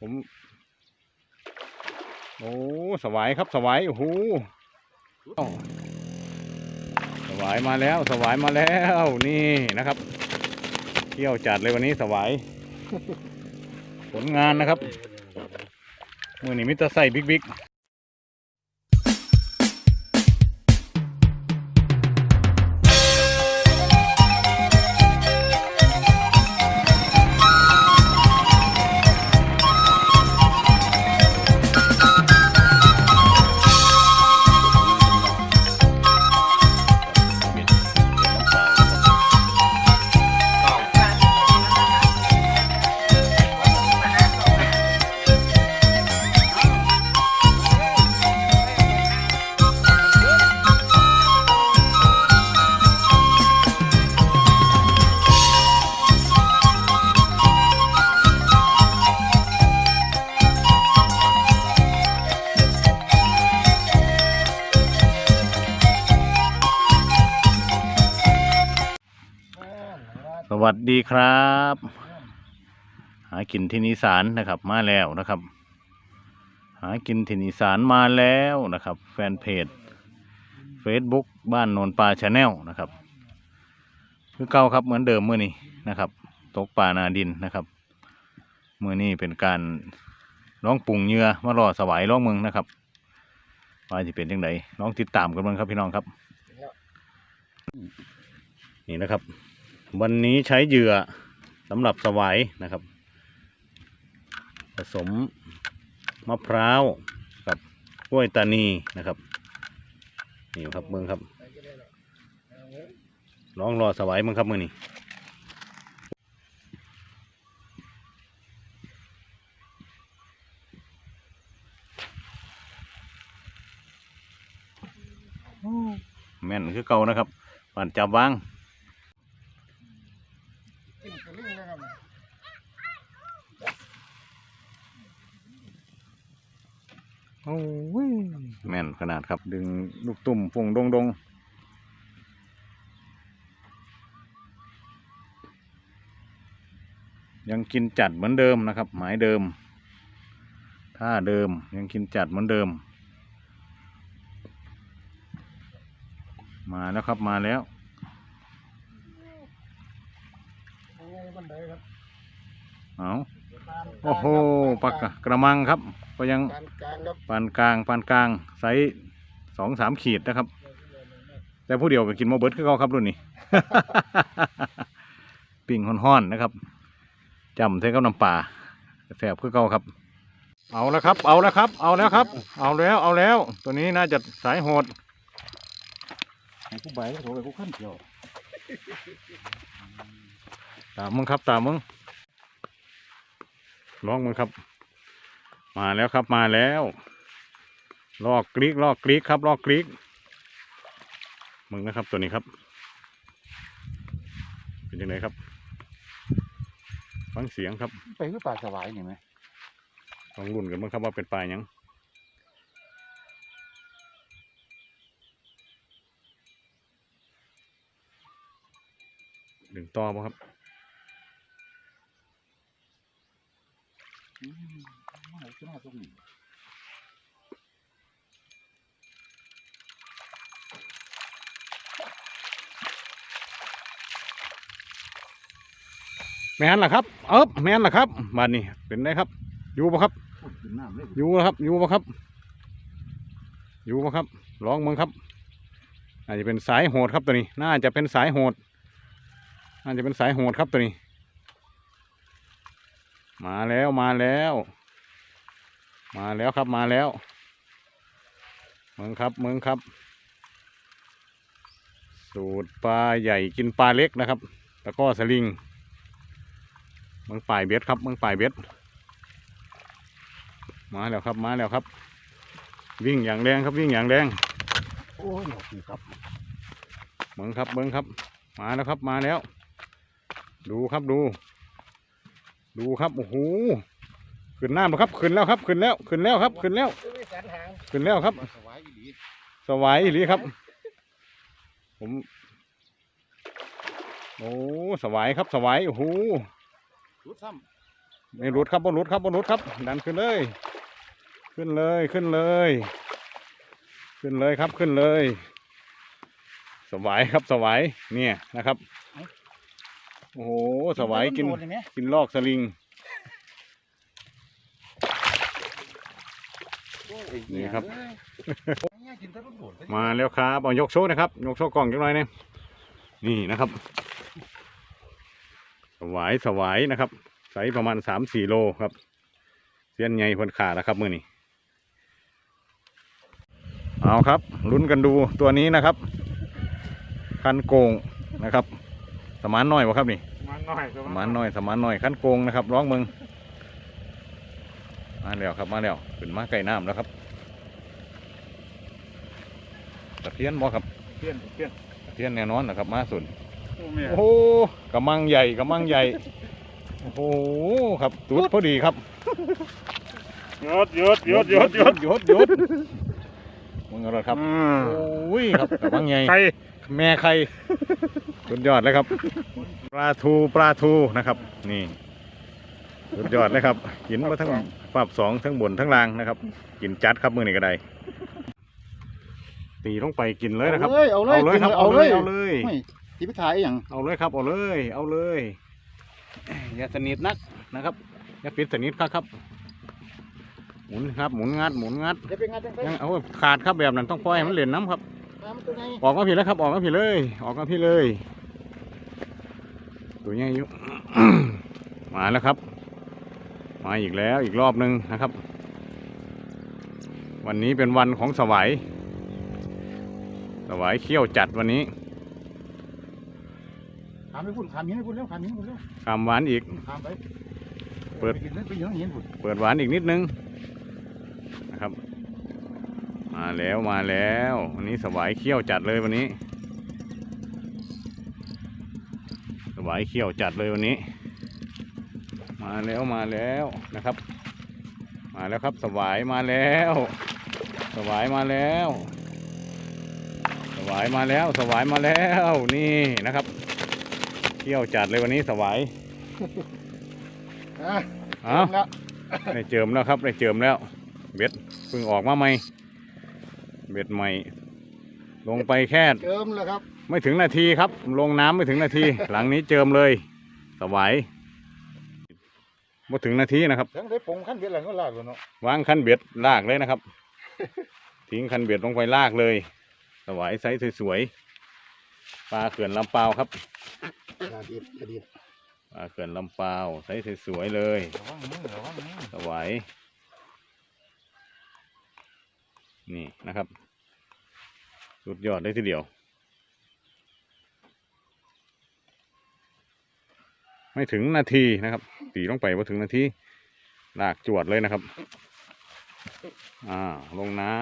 ผมโอ้สวายครับสวายโอ้โหสวายมาแล้วสวายมาแล้วนี่นะครับเที่ยวจัดเลยวันนี้สวายผลงานนะครับมือนี้มิตรใส่บิ๊กบิ๊ก วัสดีครับ หากินที่นิสานนะครับมาแล้วนะครับ หากินที่นิสานมาแล้วนะครับ แฟนเพจ Facebook บ้านโนนปลาชาแนลนะครับ คือเก่าครับเหมือนเดิมเมื่อนี้นะครับ ตกปลานาดินนะครับเมื่อนี้เป็นการร้องปรุงเหยื่อมารอสวายร้องเมืองนะครับว่าจะเป็นยังไงลองติดตามกันบ้างครับพี่น้องครับ นี่นะครับ วันนี้ใช้เหยื่อสำหรับสวายนะครับ ผสมมะพร้าวกับกล้วยตานีนะครับนี่ครับเมืองครับลองรอสวายเมืองครับมือนี้แม่นคือเก่านะครับปั่นจับวาง กินกระลิ่งนะครับ โอ้ยแม่น ขนาดครับ ดึงลูกตุ่มฟงดงดงยังกินจัดเหมือนเดิมนะครับ หมายเดิมท่าเดิมยังกินจัดเหมือนเดิม มาแล้วครับมาแล้วเอา โอ้โหปากกะกระมังครับ ก็ยังการการครับปานกลางปานกลางไซส์สองสามขีดนะครับ แต่ผู้เดียวก็กินมาเบิดคือเขาครับรุ่นนี้ ปิ่งห่อนๆนะครับจำใส่กับน้ำปลาแสบคือเขาครับ เอาแล้วครับ เอาแล้วครับ เอาแล้วครับ เอาแล้วเอาแล้ว ตัวนี้น่าจะสายโหดให้กูใบก็โทรไปกูขั้นเดียวตามมึงครับตามมึง ลองมึงครับ มาแล้วครับมาแล้วลอกกรีกลอกกรีกครับลอกกรีกมึงนะครับตัวนี้ครับ เป็นยังไงครับ ฟังเสียงครับ ไปคือปลาสวายนี่ไหมลองรุ่นกันมั้งครับว่าเป็นปลาหยังดึงต่อป่ะครับ อืมเอาขึ้นมาตรงนี้ แม่นล่ะครับ เอิบแม่นล่ะครับบานนี้เป็นไงครับ อยู่ปะครับ อยู่ปะครับ อยู่ปะครับ อยู่ปะครับลองมึงครับอาจจะเป็นสายโหดครับตัวนี้ น่าจะเป็นสายโหดน่าจะเป็นสายโหดครับตัวนี้ มาแล้วมาแล้ว มาแล้วครับมาแล้วเมืองครับเมืองครับ สูตรปลาใหญ่กินปลาเล็กนะครับตะกร้อสลิง เมืองป่ายเบ็ดครับเมืองป่ายเบ็ดมาแล้วครับมาแล้วครับ วิ่งอย่างแรงครับวิ่งอย่างแรงโอ้ยหนอกนี่ครับเมืองครับเมืองครับ มาแล้วครับมาแล้ว ดูครับดู ดูครับโอ้โหขึ้นน้ำแล้วครับขึ้นแล้วครับขึ้นแล้วขึ้นแล้วครับขึ้นแล้วคือวิสันหางขึ้นแล้วครับปลาสวายอีหลีสวายอีหลีครับ ผมโอ้สวายครับสวายโอ้โห รุดซ้ไม่รุดครับบนรุดครับบนรุดครับ ดันขึ้นเลย ขึ้นเลยขึ้นเลย ขึ้นเลยครับขึ้นเลย สวายครับสวายเนี่ยนะครับ โอ้โหสวายกินโดเลยไหมกินลอกสลิงนี่ครับง่ายกินแต่ลูกโดดเลยมาแล้วครับเอายกโชว์นะครับ ยกโชว์กล่องจังหน่อยเนี่ยนี่นะครับ สวายสวายนะครับไซส์ประมาณสามสี่โลครับเสี้ยนใหญ่คนขานะครับมือนี้เอาครับลุ้นกันดูตัวนี้นะครับ คันโกงนะครับ สมานน้อยวะครับนี่มันน้อยสมานน้อยสมานน้อยคันโกงนะครับร้องมึงมาแล้วครับมาแล้วขึ้นมาไก่น้ำแล้วครับตะเพียนบ่ครับเพี้ยนเพี้ยนตะเพียนแน่นอนนะครับ มาสุด โอ้แม่โอ้โหกระมังใหญ่กระมังใหญ่ โอ้โหครับตุดพอดีครับยศยศยศยศยศยศยศมึงเอาละครับโอ้ยครับกระมังใหญ่ใครแม่ใครสุดยอดเลยครับ ปลาทูปลาทูนะครับ นี่สุดยอดเลยครับกินมาทั้งปรับสองทั้งบนทั้งล่างนะครับ กินจัดครับมือนี่ก็ได้ตีลงไปกินเลยนะครับ เอาเลยเอาเลยเอาเลยครับเอาเอาเลเลยยเอาเลยไม่ ที่ไปถ่ายอหย่างเอาเลยครับเอาเลย เอาเลยอย่าสนิทนักนะครับอย่าปิดสนิทครับครับ หมุนครับหมุนงัดหมุนงัดจะเป็นงานจังไงยังเอาขาดครับแบบนั้นต้องปล่อยให้มันเล่นน้ำครับ น้ำตัวไหนออกมาผิดแล้วครับออกมาผิดเลย ออกมาผิดเลย ตัวใหญ่อยู่ มาแล้วครับ มาอีกแล้วอีกรอบหนึ่งนะครับ วันนี้เป็นวันของสวายสวายเขี้ยวจัดวันนี้ขามไปพุ่นขามหินไปพุ่นเร็วขามหินไปพุ่นเร็วขามหวานอีกขามไป เปิดไปกินเลยไปยืนหินพุ่นเปิดหวานอีกนิดนึงนะครับ มาแล้วมาแล้ววันนี้สวายเขี้ยวจัดเลยวันนี้ สวายเขี้ยวจัดเลยวันนี้ มาแล้วมาแล้วนะครับ มาแล้วครับสวายมาแล้ว สวายมาแล้ว สวายมาแล้ว สวายมาแล้วนี่นะครับ เขี้ยวจัดเลยวันนี้สวายอะเอ้าแล้วได้เจิมแล้วครับได้เจิมแล้ว เบ็ดเพิ่งออกมาใหม่ เบ็ดใหม่ ลงไปแค่เจิมแล้วครับ ไม่ถึงนาทีครับ ลงน้ำไม่ถึงนาที หลังนี้เจิมเลย สวายไม่ถึงนาทีนะครับทั้งได้ปงขั้นเบียดอะไรก็ลากเลยเนาะวางคันเบ็ดลากเลยนะครับ ทิ้งคันเบ็ดลงไปลากเลย สวายไซส์สวยๆปลาเขื่อนลำเปาวครับ อย่าดีดอย่าดีดปลาเขื่อนลำเปาวไซส์สวยๆเลยระวังมือระวังมือสวายนี่นะครับ สุดยอดได้ทีเดียว ไม่ถึงนาทีนะครับ ตีลงไปว่าถึงนาทีลากจวดเลยนะครับ อ่า ลงน้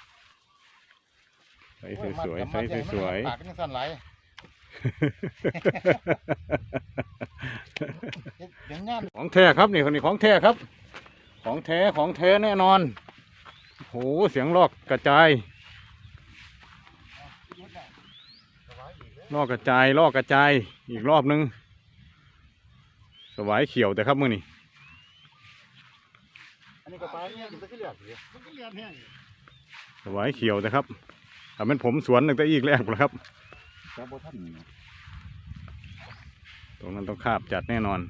ำใส่สวยๆใส่สวยปากก็ยังสั่นไหล เดี๋ยวงานของแท้ครับนี่คนนี้ของแท้ครับ ของแท้ของแท้แน่นอนโหเสียงลอกกระจายลอกกระจายลอกกระจายอีกรอบนึงสวายเขียวแต่ครับมือนี่สวายเขียวแต่ครับถ้าเป็นผมสวนตั้งแต่อีกแรกแล้วครับ จับบ่ทันนี่ตรงนั้นต้องคาบจัดแน่นอน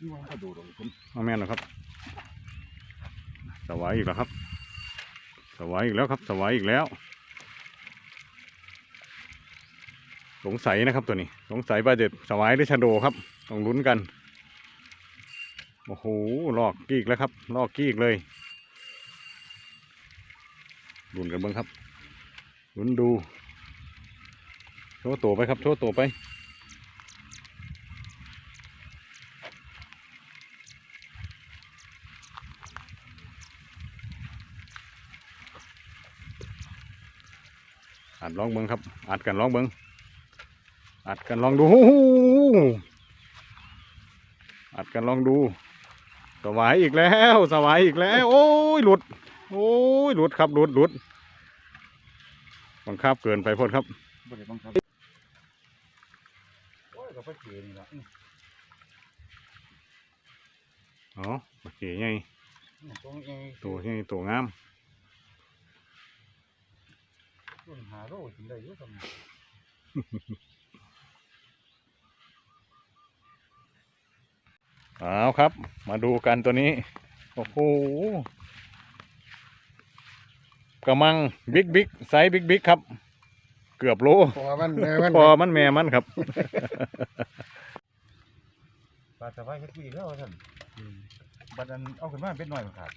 นี่ว่าเขาดูดอกผมเอาแม่นเหรอครับ สวายอีกแล้วครับ สวายอีกแล้วครับ สวายอีกแล้ว สงสัยนะครับตัวนี้ สงสัยว่าจะสวายหรือชะโดครับ ต้องลุ้นกัน โอ้โห ลอกกีกแล้วครับ ลอกกีกเลยลุ้นกันเบ้างครับลุ้นดู โชว์ตัวไปครับ โชว์ตัวไป อัดลองเบิ้งครับ อัดกันลองเบิ้งอัดกันลองดูฮู้อัดกันลองดู สวายอีกแล้ว สวายอีกแล้ว โอ้ยหลุด โอ้ยหลุดครับหลุดหลุดบังคับเกินไปพ่นครับ บ่ได้บังคับโอ้ยก็ไปเจอนี่ล่ะอ๋อโอเคไงตรงเองตัวไงตัวงามต้นหาโรกินได้เยอะทำไมเอาครับ มาดูกันตัวนี้ โอ้โหกระมัง บิ๊กบิ๊กไซส์บิ๊กบิ๊กครับ เกือบโลพอมันแม่มันพอมันแม่มันครับปลาสวายเฮ็ดกูอีกแล้วท่านบัดนั้นเอาขึ้นมาเป็นหน่อยมันขาด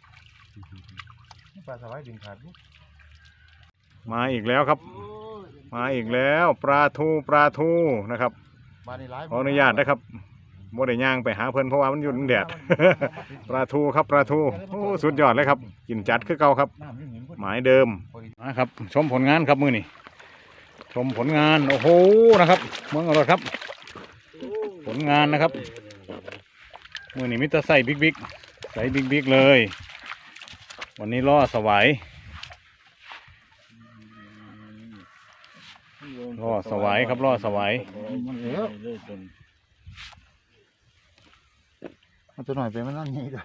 ปลาสวายดึงขาดลูกมาอีกแล้วครับ มาอีกแล้วปลาทูปลาทูนะครับบ้านในร้ายขออนุญาตนะครับโมได้ย่างไปหาเพิ่นเพราะว่ามันอยู่ในแดดปลาทูครับปลาทูโอ้สุดยอดเลยครับ กินจัดคือเก่าครับน้ำยังเห็นพอหดีมายเดิมนะครับ ชมผลงานครับมือนี่ ชมผลงาน โอ้โหนะครับเมืองอรดครับ ผลงานนะครับมือนี่มิตรใส่บิ๊กบิ๊กใส่บิ๊กบิ๊กเลย วันนี้ล่อสวายล่อสวายครับล่อสวายมันเยอะมันตัวหน่อยไปมันนั่นนี่จ้ะ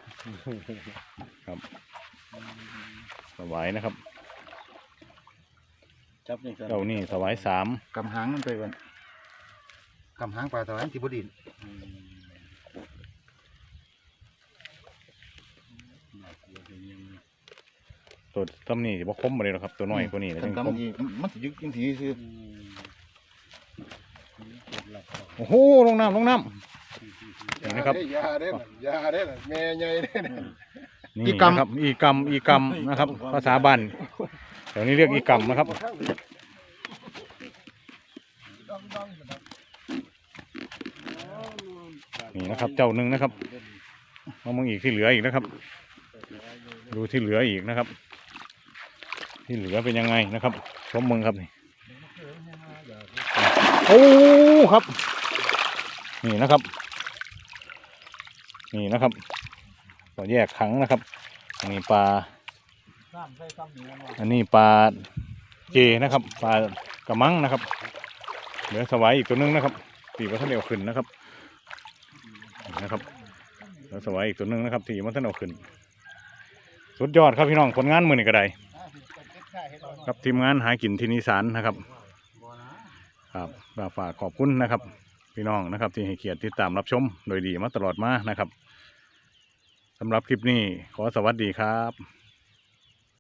สวายนะครับ จับนี่เจ้านี่สวายสามกำหางมันไปก่อนกำหางปลาตะวันที่บดินตัวตำนี่บ่คมมาเลยหรอกครับ ตัวน้อยกว่านี้นะจังคมกำอีกมันสิยึกจังทีคือโอ้โหลงน้ำลงน้ำนี่นะครับยาได้ยาได้แม่ใหญ่ได้ นี่อีกำนะครับอีกรรมอีกรรมนะครับ ภาษาบ้านเดี๋ย วนี้เรียกอีกรรมนะครับนี่นะครับ เจ้าหนึ่งนะครับมามึงอีกที่เหลืออีกนะครับ ดูที่เหลืออีกนะครับ ที่เหลือเป็นยังไงนะครับชมมึงครับนี่โอ้ครับ นี่นะครับ นี่นะครับก็แยกขังนะครับอันนี้ปลา อันนี้ปลาเจนะครับปลากระมังนะครับเหลือสวายอีกตัวนึงนะครับตีมาท่านเดียวขึ้นนะครับนะครับเหลือสวายอีกตัวนึงนะครับตีมาท่านเดียวขึ้น สุดยอดครับพี่น้องผลงานมือนี่ก็ได้ครับทีมงานหากินที่นิสานนะครับครับฝากขอบคุณนะครับ พี่น้องนะครับ ที่ให้เกียรติติดตามรับชมโดยดีมาตลอดมานะครับสำหรับคลิปนี้ขอสวัสดีครับ